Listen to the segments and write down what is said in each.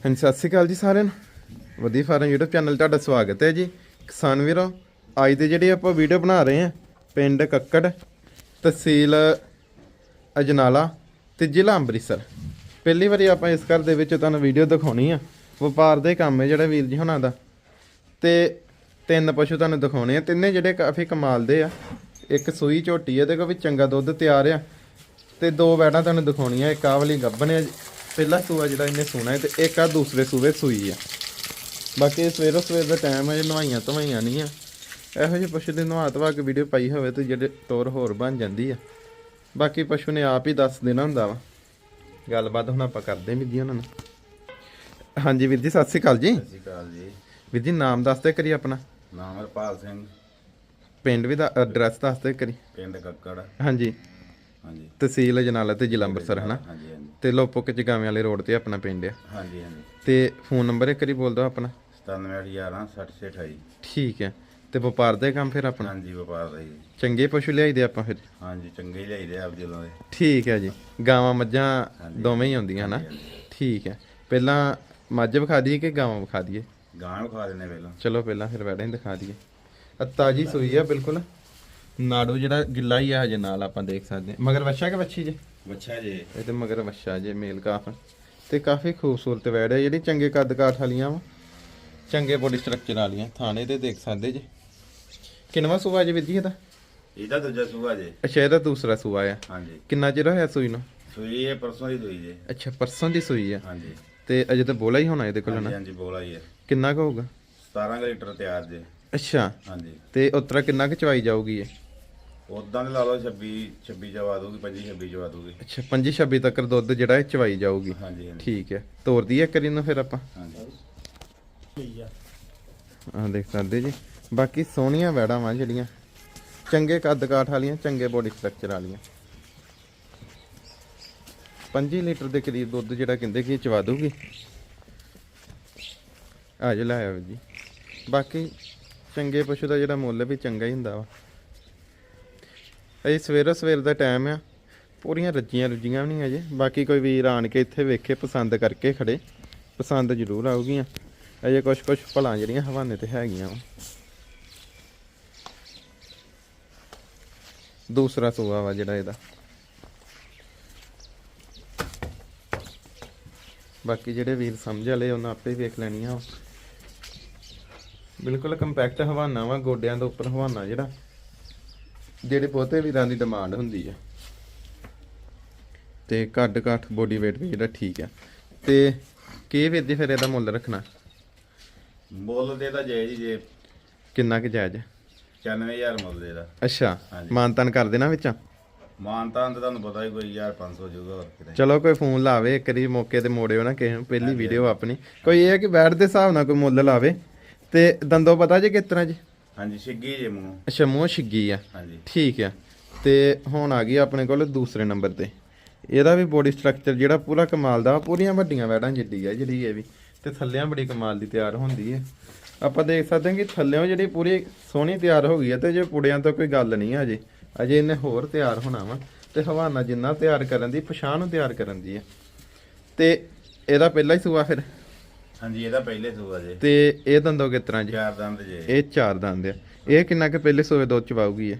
ਹਾਂਜੀ, ਸਤਿ ਸ਼੍ਰੀ ਅਕਾਲ ਜੀ ਸਾਰਿਆਂ ਨੂੰ। ਵਧੀਆ ਫਾਰਮ YouTube ਚੈਨਲ ਤੁਹਾਡਾ ਸਵਾਗਤ ਹੈ ਜੀ। ਕਿਸਾਨ ਵੀਰੋ, ਅੱਜ ਦੇ ਜਿਹੜੇ ਆਪਾਂ ਵੀਡੀਓ ਬਣਾ ਰਹੇ ਹਾਂ, ਪਿੰਡ ਕੱਕੜ, ਤਹਿਸੀਲ ਅਜਨਾਲਾ ਤੇ ਜ਼ਿਲ੍ਹਾ ਅੰਮ੍ਰਿਤਸਰ। ਪਹਿਲੀ ਵਾਰੀ ਆਪਾਂ ਇਸ ਘਰ ਦੇ ਵਿੱਚ ਤੁਹਾਨੂੰ ਵੀਡੀਓ ਦਿਖਾਉਣੀ ਆ। ਵਪਾਰ ਦੇ ਕੰਮ ਹੈ ਜਿਹੜਾ ਵੀਰ ਜੀ ਹੁਣਾਂ ਦਾ। ਤੇ ਤਿੰਨ ਪਸ਼ੂ ਤੁਹਾਨੂੰ ਦਿਖਾਉਣੇ ਆ। ਤਿੰਨੇ ਜਿਹੜੇ ਕਾਫੀ ਕਮਾਲ ਦੇ ਆ। ਇੱਕ ਸੂਈ ਝੋਟੀ ਹੈ ਕੋਲ ਵੀ ਚੰਗਾ ਦੁੱਧ ਤਿਆਰ ਆ। ਤੇ ਦੋ ਵੈੜਾਂ ਤੁਹਾਨੂੰ ਦਿਖਾਉਣੀਆਂ। ਇੱਕ ਆਹ ਵਾਲੀ ਗੱਭਣ ਹੈ ਪਹਿਲਾ ਸੂਆ ਜਿਹੜਾ ਇਹਨੇ ਸੂਣਾ ਹੈ ਤੇ ਇੱਕ ਆ ਦੂਸਰੇ ਸੂਵੇ ਸੂਈ ਆ। ਬਾਕੀ ਸਵੇਰੋ ਸਵੇਰ ਦਾ ਟਾਈਮ ਹੈ ਨਵਾਈਆਂ ਧਵਾਈਆਂ ਨਹੀਂ ਆ। ਇਹੋ ਜਿਹੇ ਪਸ਼ੂ ਦੇ ਨਵਾ ਧਵਾ ਕੇ ਵੀਡੀਓ ਪਾਈ ਹੋਵੇ ਤੇ ਜਿਹੜੇ ਤੋਰ ਹੋਰ ਬਣ ਜਾਂਦੀ ਆ। ਬਾਕੀ ਪਸ਼ੂ ਨੇ ਆਪ ਹੀ ਦੱਸ ਦੇਣਾ ਹੁੰਦਾ ਵਾ। ਗੱਲਬਾਤ ਹੁਣ ਆਪਾਂ ਕਰਦੇ ਵੀ ਜੀ ਉਹਨਾਂ ਨੂੰ ਹਾਂਜੀ ਵੀਰ ਜੀ ਸਤਿ ਸ਼੍ਰੀ ਅਕਾਲ ਜੀ। ਸਤਿ ਸ਼੍ਰੀ ਅਕਾਲ ਜੀ। ਵੀਰ ਜੀ ਨਾਮ ਦੱਸਦੇ ਕਰੀ ਆਪਣਾ। ਨਾਮ ਹਰਪਾਲ ਸਿੰਘ। ਪਿੰਡ ਵੀ ਦਾ ਐਡਰੈਸ ਦੱਸਦੇ ਕਰੀ ਪਿੰਡ ਕੱਕੜ। ਹਾਂਜੀ। ਹਾਂਜੀ। ਤਹਿਸੀਲ ਜਨਾਲਾ ਤੇ ਜ਼ਿਲ੍ਹਾ ਅੰਮ੍ਰਿਤਸਰ ਹਨਾ? ਹਾਂਜੀ ਹਾਂਜੀ। ਤੇ ਲੋਪੋਕ ਜਗਾਵੇਂ ਵਾਲੇ ਰੋਡ ਤੇ ਆਪਣਾ ਪਿੰਡ ਆ। ਹਾਂਜੀ ਹਾਂਜੀ। ਤੇ ਫੋਨ ਨੰਬਰ ਇੱਕ ਵਾਰੀ ਬੋਲ ਦਿਓ ਆਪਣਾ। 9711 6028 ਠੀਕ ਹੈ। ਤੇ ਵਪਾਰ ਦਾ ਹੀ ਕੰਮ ਫਿਰ ਆਪਣਾ? ਹਾਂਜੀ ਵਪਾਰ ਦਾ ਜੀ ਚੰਗੇ ਪਸ਼ੂ ਲਿਆਈਦੇ ਆਪਾਂ ਫਿਰ? ਹਾਂਜੀ ਚੰਗੇ ਹੀ ਲਿਆਈਦੇ ਆਪ ਦਿਲੋਂ ਦੇ। ਠੀਕ ਹੈ ਜੀ। ਗਾਵਾਂ ਮੱਝਾਂ ਦੋਵੇਂ ਹੀ ਹੁੰਦੀਆਂ ਨਾ? ਠੀਕ ਹੈ। ਪਹਿਲਾਂ ਮੱਝ ਵਿਖਾ ਦਈਏ ਕਿ ਗਾਵਾਂ ਵਿਖਾ ਦਈਏ? ਗਾਂ ਵਿਖਾ ਦਿੰਦੇ ਪਹਿਲਾਂ। ਚਲੋ ਪਹਿਲਾਂ ਫਿਰ ਵੈੜਾਂ ਹੀ ਦਿਖਾ ਦਈਏ। ਆ ਤਾਜੀ ਸੂਈ ਆ ਬਿਲਕੁਲ। ਨਾੜੂ ਜਿਹੜਾ ਗਿੱਲਾ ਹੀ ਆ ਹਜੇ ਨਾਲ ਆਪਾਂ ਦੇਖ ਸਕਦੇ ਹਾਂ। ਮਗਰ ਵੱਛਾ ਕਿ ਵੱਛੀ ਜੇ? ਬੱਚਾ ਜੀ। ਇਹ ਤੇ ਮਗਰ ਵੱਛਾ ਜੇ ਮੇਲ ਕਾਫ। ਤੇ ਕਾਫੀ ਖੂਬਸੂਰਤ ਵੈੜ ਹੈ ਜਿਹੜੀ ਚੰਗੇ ਕੱਦ ਕਾਠ ਵਾਲੀਆਂ ਵਾ। ਚੰਗੇ ਬੋਡੀ ਸਟਰਕਚਰ ਵਾਲੀਆਂ ਥਾਣੇ ਤੇ ਦੇਖ ਸਕਦੇ ਜੇ। ਕਿੰਨਵਾ ਸੂਆ ਜੇ ਵਿਧੀ ਇਹਦਾ? ਇਹਦਾ ਦੂਜਾ ਸੂਆ ਜੀ। ਅੱਛਾ ਇਹਦਾ ਦੂਸਰਾ ਸੂਆ ਆ। ਹਾਂਜੀ। ਕਿੰਨਾ ਚਿਰ ਹੋਇਆ ਸੂਈ ਨੂੰ? ਸੂਈ ਇਹ ਪਰਸੋਂ ਦੀ ਸੂਈ ਜੀ। ਅੱਛਾ ਪਰਸੋਂ ਦੀ ਸੂਈ ਆ। ਹਾਂਜੀ। ਤੇ ਅਜੇ ਤਾਂ ਬੋਲਾ ਹੀ ਹੋਣਾ ਇਹਦੇ ਕੋਲ ਨਾ? ਹਾਂਜੀ ਬੋਲਾ ਹੀ ਹੈ ਕਿੰਨਾ ਕੁ ਹੋਊਗਾ? 17 ਕੁ ਲੀਟਰ ਤਿਆਰ ਜੀ। ਅੱਛਾ। ਹਾਂਜੀ। ਤੇ ਉਤਰਾ ਕਿੰਨਾ ਕੁ ਚਵਾਈ ਜਾਊਗੀ ਇਹ? ਉਦਾਂ ਦੇ ਲਾ ਲਓ 26 26 ਚਵਾ ਦੂਗੀ 25 26 ਚਵਾ ਦੂਗੀ ਅੱਛਾ 25 26 ਤੱਕ ਦੁੱਧ ਜਿਹੜਾ ਇਹ ਚਵਾਈ ਜਾਊਗੀ। ਹਾਂਜੀ ਹਾਂਜੀ। ਠੀਕ ਹੈ। ਤੋਰਦੀ ਹੈ ਕਰੀ ਨੂੰ ਫਿਰ ਆਪਾਂ। ਹਾਂਜੀ। ਆ। ਦੇਖ ਸਕਦੇ ਜੀ। ਬਾਕੀ ਸੋਹਣੀਆਂ ਵੈੜਾਂ ਵਾਂ ਜਿਹੜੀਆਂ। ਚੰਗੇ ਕੱਦ ਕਾਠ ਵਾਲੀਆਂ ਚੰਗੇ ਬੋਡੀ ਸਟਰਕਚਰ ਵਾਲੀਆਂ। 5 ਲੀਟਰ ਦੇ ਕਰੀਬ ਦੁੱਧ ਜਿਹੜਾ ਕਹਿੰਦੇ ਕਿ ਚਵਾ ਦੂਗੀ ਆ ਜੇ ਲਾਇਆ ਜੀ। ਬਾਕੀ ਚੰਗੇ ਪਸ਼ੂ ਦਾ ਜਿਹੜਾ ਮੁੱਲ ਵੀ ਚੰਗਾ ਹੀ ਹੁੰਦਾ ਵਾ। ਅਜੇ ਸਵੇਰੋ ਸਵੇਰ ਦਾ ਟਾਈਮ ਆ। ਪੂਰੀਆਂ ਰੱਜੀਆਂ ਰੁੱਜੀਆਂ ਵੀ ਨਹੀਂ ਅਜੇ ਬਾਕੀ ਕੋਈ ਵੀਰ ਆਣ ਕੇ ਇੱਥੇ ਵੇਖੇ, ਪਸੰਦ ਕਰਕੇ ਖੜੇ। ਪਸੰਦ ਜ਼ਰੂਰ ਆਊਗੀਆਂ। ਅਜੇ ਕੁਛ ਕੁਛ ਭਲਾਂ ਜਿਹੜੀਆਂ ਹਵਾਨੇ ਤੇ ਹੈਗੀਆਂ ਵਾ। ਦੂਸਰਾ ਸੂਆ ਵਾ ਜਿਹੜਾ ਇਹਦਾ। ਬਾਕੀ ਜਿਹੜੇ ਵੀਰ ਸਮਝ ਵਾਲੇ, ਉਹਨਾਂ ਆਪੇ ਵੇਖ ਲੈਣੀਆਂ ਵਾ। ਬਿਲਕੁਲ ਕੰਪੈਕਟ ਹਵਾਨਾ ਵਾ, ਗੋਡਿਆਂ ਦੇ ਉੱਪਰ ਹਵਾਨਾ ਜਿਹੜਾ। ਜਿਹੜੇ ਬਹੁਤੇ ਵੀਰਾਂ ਦੀ ਡਿਮਾਂਡ ਹੁੰਦੀ ਹੈ ਤੇ ਕੱਦ ਕਾਠ ਬੋਡੀ weight ਵੀ ਜਿਹੜਾ ਠੀਕ ਹੈ ਤੇ ਕੀ ਜੀ ਫਿਰ ਇਹਦਾ ਮੁੱਲ ਰੱਖਣਾ? ਮੁੱਲ ਦੇ ਤਾਂ ਜਾਇਜ਼ ਹੀ ਜੇ। ਕਿੰਨਾ ਕੁ ਜਾਇਜ਼ ਹੈ 94000 ਮੁੱਲ ਦੇ ਦਾ। ਅੱਛਾ। ਮਾਨਤਨ ਕਰ ਦੇਣਾ ਵਿੱਚ? ਮਾਨਤਾਨ ਤਾਂ ਤੁਹਾਨੂੰ ਪਤਾ ਹੀ ਕੋਈ 1500 ਜੂਗਾ ਹੋਰ ਕਿਤੇ। ਚਲੋ ਕੋਈ ਫੋਨ ਲਾਵੇ ਇੱਕ ਵਾਰੀ ਮੌਕੇ ਤੇ ਮੋੜਿਓ ਨਾ ਕਿਸੇ ਨੂੰ ਪਹਿਲੀ ਵੀਡੀਓ ਆਪਣੀ। ਕੋਈ ਇਹ ਹੈ ਕਿ ਬੈਠ ਦੇ ਹਿਸਾਬ ਨਾਲ ਕੋਈ ਮੁੱਲ ਲਾਵੇ। ਤੇ ਦੰਦੋ ਪਤਾ ਜੇ ਕਿਸ ਤਰ੍ਹਾਂ ਜੀ? ਹਾਂਜੀ ਛਿੱਗੀ ਜੇ ਮੂੰਹ। ਅੱਛਾ ਮੂੰਹ ਛਿੱਗੀ ਆ। ਹਾਂਜੀ। ਠੀਕ ਆ। ਤੇ ਹੁਣ ਆ ਗਈ ਆਪਣੇ ਕੋਲ ਦੂਸਰੇ ਨੰਬਰ ਤੇ। ਇਹਦਾ ਵੀ ਬੋਡੀ ਸਟਰਕਚਰ ਜਿਹੜਾ ਪੂਰਾ ਕਮਾਲ ਦਾ ਪੂਰੀਆਂ ਵੱਡੀਆਂ ਵੈੜਾਂ ਜਿੱਡੀ ਆ ਜਿਹੜੀ ਇਹ ਵੀ। ਤੇ ਥੱਲਿਆਂ ਬੜੀ ਕਮਾਲ ਦੀ ਤਿਆਰ ਹੁੰਦੀ ਹੈ ਆਪਾਂ ਦੇਖ ਸਕਦੇ ਹਾਂ ਕਿ ਥੱਲਿਓਂ ਜਿਹੜੀ ਪੂਰੀ ਸੋਹਣੀ ਤਿਆਰ ਹੋ ਗਈ ਹੈ ਤੇ ਜੇ ਪੁੜਿਆਂ ਤੋਂ ਕੋਈ ਗੱਲ ਨਹੀਂ ਆ ਅਜੇ। ਅਜੇ ਇਹਨੇ ਹੋਰ ਤਿਆਰ ਹੋਣਾ ਵਾ। ਤੇ ਹਵਾਨਾ ਜਿੰਨਾ ਤਿਆਰ ਕਰਨ ਦੀ ਪਛਾਣ ਨੂੰ ਤਿਆਰ ਕਰਨ ਦੀ ਹੈ ਤੇ ਇਹਦਾ ਪਹਿਲਾ ਹੀ ਸੂਆ ਫਿਰ। ਹਾਂਜੀ ਇਹਦਾ ਪਹਿਲੇ ਸੂਆ ਜੇ। ਤੇ ਇਹ ਦੰਦੋ ਕਿਸ ਤਰ੍ਹਾਂ ਜੀ। ਚਾਰ ਦੰਦ ਜੇ। ਇਹ ਚਾਰ ਦੰਦ ਆ। ਇਹ ਕਿੰਨਾ ਕੁ ਪਹਿਲੇ ਸੂਏ ਦੁੱਧ ਚਵਾਉਗੀ ਹੈ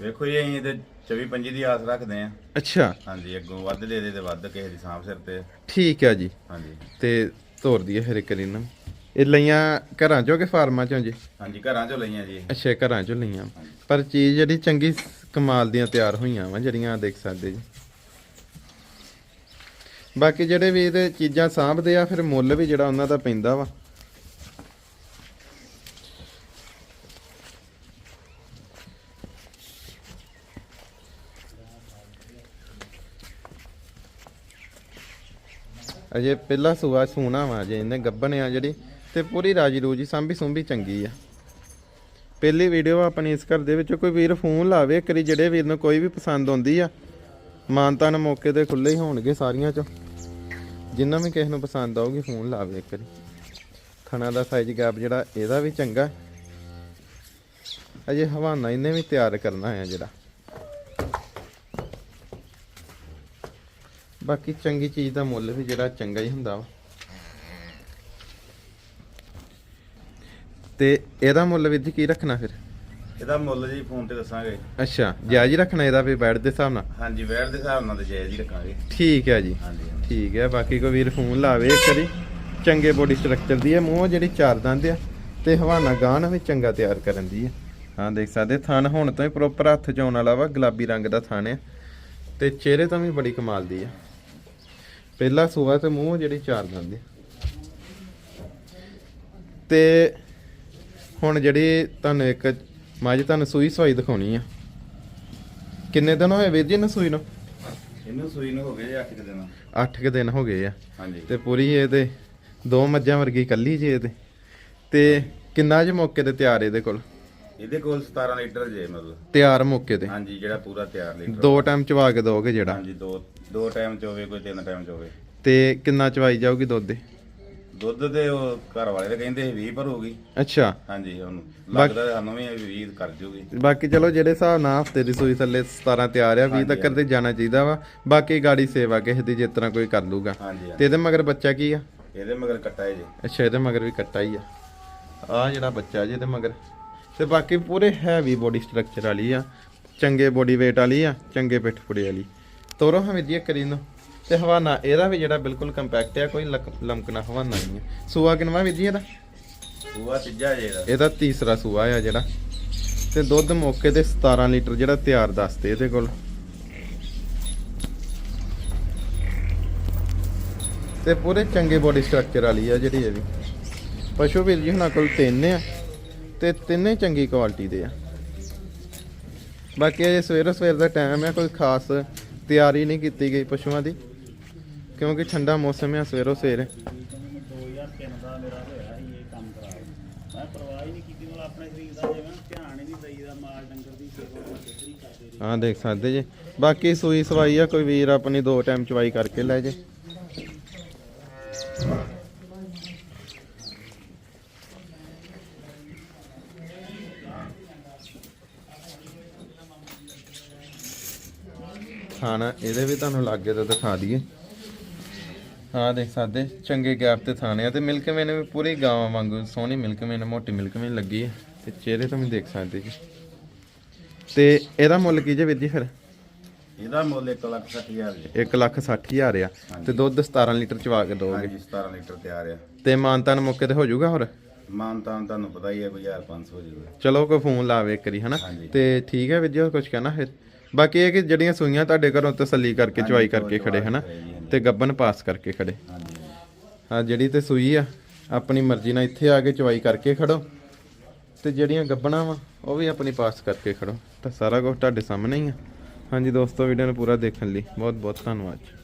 ਵੇਖੋ ਜੀ ਅਸੀਂ ਤੇ 24 25 ਦੀ ਆਸ ਰੱਖਦੇ ਆ ਅੱਛਾ। ਹਾਂਜੀ ਅੱਗੋਂ ਵੱਧ ਦੇ ਦੇ ਤੇ ਵੱਧ ਕਿਸੇ ਦੀ ਸਾਂਭ ਸਿਰ ਤੇ। ਠੀਕ ਆ ਜੀ। ਹਾਂਜੀ। ਤੇ ਤੋਰ ਦਈਏ ਫਿਰ ਇੱਕ ਇਹਨਾਂ। ਇਹ ਲਈਆਂ ਘਰਾਂ ਚੋਂ ਕਿ ਫਾਰਮਾਂ ਚੋਂ ਜੀ? ਹਾਂਜੀ ਘਰਾਂ ਚੋਂ ਲਈਆਂ ਜੀ। ਅੱਛਾ ਘਰਾਂ ਚੋਂ ਲਈਆਂ। ਪਰ ਚੀਜ਼ ਜਿਹੜੀ ਚੰਗੀ ਕਮਾਲ ਦੀਆਂ ਤਿਆਰ ਹੋਈਆਂ ਵਾ ਜਿਹੜੀਆਂ ਦੇਖ ਸਕਦੇ ਜੀ। ਬਾਕੀ ਜਿਹੜੇ ਵੀ ਇਹਦੇ ਚੀਜ਼ਾਂ ਸਾਂਭਦੇ ਆ, ਫਿਰ ਮੁੱਲ ਵੀ ਜਿਹੜਾ ਉਹਨਾਂ ਦਾ ਪੈਂਦਾ ਵਾ। ਅਜੇ ਪਹਿਲਾ ਸੂਆ ਸੂਣਾ ਵਾ ਜੇ ਇਹਨੇ ਗੱਬਣ ਆ ਜਿਹੜੀ, ਤੇ ਪੂਰੀ ਰਾਜੀ ਰੂਜੀ ਸਾਂਭੀ ਸੁੰਭੀ ਚੰਗੀ ਆ। ਪਹਿਲੀ ਵੀਡੀਓ ਆਪਣੀ ਇਸ ਘਰ ਦੇ ਵਿੱਚ, ਕੋਈ ਵੀਰ ਫੋਨ ਲਾਵੇ ਕਰੀ ਜਿਹੜੇ ਵੀਰ ਨੂੰ ਕੋਈ ਵੀ ਪਸੰਦ ਆਉਂਦੀ ਆ ਮਾਨਤਾਨ ਮੌਕੇ ਤੇ ਖੁੱਲੇ ਹੀ ਹੋਣਗੇ ਸਾਰੀਆਂ ਚੋਂ। ਜਿੰਨਾ ਵੀ ਕਿਸੇ ਨੂੰ ਪਸੰਦ ਆਊਗੀ, ਫੋਨ ਲਾਵੇ ਇੱਕ ਵਾਰੀ। ਥਣਾ ਦਾ ਸਾਈਜ਼ ਗੈਪ ਜਿਹੜਾ, ਇਹਦਾ ਵੀ ਚੰਗਾ। ਅਜੇ ਹਵਾਨਾ ਇਹਨੇ ਵੀ ਤਿਆਰ ਕਰਨਾ ਹੈ ਜਿਹੜਾ। ਬਾਕੀ ਚੰਗੀ ਚੀਜ਼ ਦਾ ਮੁੱਲ ਵੀ ਜਿਹੜਾ ਚੰਗਾ ਹੀ ਹੁੰਦਾ ਵਾ। ਤੇ ਇਹਦਾ ਮੁੱਲ ਵਿਧੀ ਕੀ ਰੱਖਣਾ ਫਿਰ? ਇਹਦਾ ਮੁੱਲ ਜੀ ਫੋਨ ਤੇ ਦੱਸਾਂਗੇ। ਅੱਛਾ ਜਾਇਜ਼ ਹੀ ਰੱਖਣਾ ਇਹਦਾ ਵੀ ਬੈਡ ਦੇ ਹਿਸਾਬ ਨਾਲ? ਹਾਂਜੀ ਵੈਟ ਦੇ ਹਿਸਾਬ ਨਾਲ ਤੇ ਜਾਇਜ਼ ਹੀ ਰੱਖਾਂਗੇ। ਠੀਕ ਹੈ ਜੀ। ਹਾਂਜੀ ਹਾਂਜੀ। ਠੀਕ ਹੈ ਬਾਕੀ ਕੋਈ ਵੀਰ ਫੋਨ ਲਾਵੇ ਇੱਕ ਵਾਰੀ। ਚੰਗੇ ਬੋਡੀ ਸਟਰਕਚਰ ਦੀ ਹੈ ਮੂੰਹ ਜਿਹੜੀ ਚਾਰ ਦੰਦ ਆ ਤੇ ਹਵਾਨਾ ਗਾਨ ਵੀ ਚੰਗਾ ਤਿਆਰ ਕਰਨ ਦੀ ਹੈ। ਹਾਂ ਦੇਖ ਸਕਦੇ ਥਣ ਹੁਣ ਤੋਂ ਹੀ ਪ੍ਰੋਪਰ ਹੱਥ ਚ ਆਉਣ ਵਾਲਾ ਵਾ ਗੁਲਾਬੀ ਰੰਗ ਦਾ ਥਣ ਹੈ ਤੇ ਚਿਹਰੇ ਤੋਂ ਵੀ ਬੜੀ ਕਮਾਲ ਦੀ ਹੈ ਪਹਿਲਾ ਸੂਆ ਤੇ ਮੂੰਹ ਜਿਹੜੀ ਚਾਰ ਦੰਦ ਹੈ ਤੇ ਹੁਣ ਜਿਹੜੀ ਤੁਹਾਨੂੰ ਇੱਕ ਮੱਝ ਤੁਹਾਨੂੰ ਸੂਈ ਸਵਾਈ ਦਿਖਾਉਣੀ ਆ। ਕਿੰਨੇ ਦਿਨ ਹੋਏ ਵੀਰ ਜੀ ਇਹਨੂੰ ਸੂਈ ਨੂੰ? ਇਹਨੂੰ ਸੂਈ ਨੂੰ ਹੋ ਗਏ ਜੀ 8 ਦਿਨ। 8 ਕੁ ਦਿਨ ਹੋ ਗਏ ਆ। ਹਾਂਜੀ। ਤੇ ਪੂਰੀ ਇਹਦੇ ਦੋ ਮੱਝਾਂ ਵਰਗੀ ਕੱਲੀ ਜੇ ਇਹਦੇ ਤੇ। ਕਿੰਨਾ ਜੇ ਮੌਕੇ ਤੇ ਤਿਆਰ ਇਹਦੇ ਕੋਲ? ਇਹਦੇ ਕੋਲ 17 ਲੀਟਰ ਜੇ ਮਤਲਬ। ਤਿਆਰ ਮੌਕੇ ਤੇ? ਹਾਂਜੀ ਜਿਹੜਾ ਪੂਰਾ ਤਿਆਰ ਲੀਟਰ। ਦੋ ਟਾਈਮ ਚਵਾ ਕੇ ਦੋਗੇ ਜਿਹੜਾ? ਹਾਂਜੀ ਦੋ ਦੋ ਟਾਈਮ ਚ ਹੋਵੇ ਕੋਈ ਤਿੰਨ ਟਾਈਮ ਚ ਹੋਵੇ। ਤੇ ਕਿੰਨਾ ਚਵਾਈ ਜਾਊਗੀ ਦੁੱਧ ਦੇ? ਦੁੱਧ ਤੇ ਉਹ ਘਰ ਵਾਲੇ ਤਾਂ ਕਹਿੰਦੇ 20 ਭਰੂਗੀ। ਅੱਛਾ। ਹਾਂਜੀ ਉਹਨੂੰ। ਲੱਗਦਾ ਸਾਨੂੰ ਵੀ 20 ਕਰ ਜੂਗੀ। ਬਾਕੀ ਚਲੋ ਜਿਹੜੇ ਹਿਸਾਬ ਨਾਲ ਹਫ਼ਤੇ ਦੀ ਸੂਈ ਥੱਲੇ 17 ਤਿਆਰ ਆ 20 ਹਾਂਜੀ, ਤੱਕ ਤੇ ਜਾਣਾ ਚਾਹੀਦਾ ਵਾ। ਬਾਕੀ ਗਾੜੀ ਸੇਵਾ ਕਿਸੇ ਦੀ ਜਿਸ ਤਰ੍ਹਾਂ ਕੋਈ ਕਰ ਲੂਗਾ। ਹਾਂਜੀ ਤੇ। ਇਹਦੇ ਮਗਰ ਬੱਚਾ ਕੀ ਆ? ਇਹਦੇ ਮਗਰ ਕੱਟਾ ਹੈ ਜੀ। ਅੱਛਾ ਇਹਦੇ ਮਗਰ ਵੀ ਕੱਟਾ ਹੀ ਆ। ਆ ਜਿਹੜਾ ਬੱਚਾ ਜੀ ਇਹਦੇ ਮਗਰ। ਤੇ ਬਾਕੀ ਪੂਰੇ ਹੈਵੀ ਬੋਡੀ ਸਟਰਕਚਰ ਵਾਲੀ ਆ। ਚੰਗੇ ਬੋਡੀ weight ਵਾਲੀ ਆ ਚੰਗੇ ਪਿੱਠ ਪੁੜੇ ਵਾਲੀ। ਤੋਰੋ ਹਮੇ ਜੀ ਕਰੀ ਨੂੰ। ਤੇ ਹਵਾਨਾ ਇਹਦਾ ਵੀ ਜਿਹੜਾ ਬਿਲਕੁਲ ਕੰਪੈਕਟ ਆ ਕੋਈ ਲਮਕਣਾ ਹਵਾਨਾ ਨਹੀਂ ਹੈ ਸੂਆ ਕਿਨਵਾ ਵੀਰ ਜੀ ਇਹਦਾ? ਸੂਆ ਤੀਜਾ ਜੇ ਇਹਦਾ। ਤੀਸਰਾ ਸੂਆ ਆ ਜਿਹੜਾ। ਤੇ ਦੁੱਧ ਮੌਕੇ ਤੇ 17 ਲੀਟਰ ਜਿਹੜਾ ਤਿਆਰ ਦੱਸਦੇ ਇਹਦੇ ਕੋਲ। ਤੇ ਪੂਰੇ ਚੰਗੇ ਬੋਡੀ ਸਟਰਕਚਰ ਵਾਲੀ ਆ ਜਿਹੜੀ ਇਹ ਵੀ। ਪਸ਼ੂ ਵੀਰ ਜੀ ਹੁਣਾਂ ਕੋਲ ਤਿੰਨ ਆ ਤੇ ਤਿੰਨੇ ਚੰਗੀ ਕੁਆਲਿਟੀ ਦੇ ਆ। ਬਾਕੀ ਇਹ ਸਵੇਰ ਸਵੇਰ ਦਾ ਟਾਈਮ ਹੈ ਕੋਈ ਖਾਸ ਤਿਆਰੀ ਨਹੀਂ ਕੀਤੀ ਗਈ ਪਸ਼ੂਆਂ ਦੀ। ਕਿਉਂਕਿ ਠੰਡਾ ਮੌਸਮ ਹੈ ਸਵੇਰੋ ਸਵੇਰ। 2003 ਦਾ ਮੇਰਾ ਹੋਇਆ ਸੀ ਇਹ ਕੰਮ ਕਰਾ ਮੈਂ ਪਰਵਾਹ ਹੀ ਨਹੀਂ ਕੀਤੀ ਮਤਲਬ ਆਪਣੇ ਸਰੀਰ ਦਾ ਜਿਵੇਂ ਧਿਆਨ ਹੀ ਨਹੀਂ ਦਈਦਾ ਮਾਲ ਡੰਗਰ ਦੀ ਸੇਵਾ ਉਹ ਕਿਤਰੀ ਕਰਦੇ ਹਾਂ ਦੇਖ ਸਕਦੇ ਜੀ। ਬਾਕੀ ਸੂਈ ਸਵਾਈ ਆ, ਕੋਈ ਵੀਰ ਆਪਣੀ ਦੋ ਟਾਈਮ ਚਵਾਈ ਕਰਕੇ ਲੈ ਜੇ। ਖਾਣਾ ਇਹਦੇ ਵੀ ਤੁਹਾਨੂੰ ਲਾਗੇ ਤੋਂ ਦਿਖਾ ਦਈਏ। ਹਾਂ ਦੇਖ ਸਕਦੇ। ਚੰਗੇ ਗੈਪ ਤੇ ਥਾਣੇ ਆ ਤੇ ਮਿਲਕ ਮੈਨ ਵੀ ਪੂਰੀ ਗਾਵਾਂ ਵਾਂਗੂ ਸੋਹਣੀ ਮਿਲਕ ਮੈਨ ਮੋਟੀ ਮਿਲਕ ਮੈਨ ਲੱਗੀ ਹੈ ਤੇ ਚਿਹਰੇ ਤੋਂ ਵੀ ਦੇਖ ਸਕਦੇ ਜੀ। ਤੇ ਇਹਦਾ ਮੁੱਲ ਕੀ ਜੇ ਵੀਰ ਜੀ ਫਿਰ? ਇਹਦਾ ਮੁੱਲ 1 ਲੱਖ 60 ਹਜ਼ਾਰ ਜੀ। 1 ਲੱਖ 60 ਹਜ਼ਾਰ ਆ। ਤੇ ਦੁੱਧ 17 ਲੀਟਰ ਚਵਾ ਕੇ ਦੋਗੇ ਹਾਂਜੀ 17 ਲੀਟਰ ਤਿਆਰ ਆ। ਤੇ ਮਾਨਤਾਨ ਮੌਕੇ ਤੇ ਹੋ ਜਾਊਗਾ ਹੋਰ? ਮਾਨ ਤਾਂ ਤੁਹਾਨੂੰ ਪਤਾ ਹੀ ਹੈ ਕੋਈ 1500 ਹੋ ਜਾਊਗਾ। ਚਲੋ ਕੋਈ ਫੋਨ ਲਾਵੇ ਹਨਾ। ਤੇ ਠੀਕ ਹੈ ਵੀਰ ਜੀ ਹੋਰ ਕੁਝ ਕਹਿਣਾ ਫਿਰ? ਬਾਕੀ ਇਹ ਕਿ ਜਿਹੜੀਆਂ ਸੂਈਆਂ ਤੁਹਾਡੇ ਘਰੋਂ ਤਸੱਲੀ ਕਰਕੇ ਚਵਾਈ ਕਰਕੇ ਖੜੇ ਹਨਾ। ਤੇ ਗੱਬਨ ਪਾਸ ਕਰਕੇ ਖੜੇ। ਹਾਂ, ਜਿਹੜੀ ਤੇ ਸੂਈ ਆ, ਆਪਣੀ ਮਰਜ਼ੀ ਨਾਲ ਇੱਥੇ ਆ ਕੇ ਚਵਾਈ ਕਰਕੇ ਖੜੋ। ਤੇ ਜਿਹੜੀਆਂ ਗੱਬਣਾ ਵਾ, ਉਹ ਵੀ ਆਪਣੀ ਪਾਸ ਕਰਕੇ ਖੜੋ। ਤਾਂ ਸਾਰਾ ਕੁਝ ਤੁਹਾਡੇ ਸਾਹਮਣੇ ਹੀ ਆ। ਹਾਂਜੀ ਦੋਸਤੋ ਵੀਡੀਓ ਨੂੰ ਪੂਰਾ ਦੇਖਣ ਲਈ ਬਹੁਤ ਬਹੁਤ ਧੰਨਵਾਦ ਜੀ।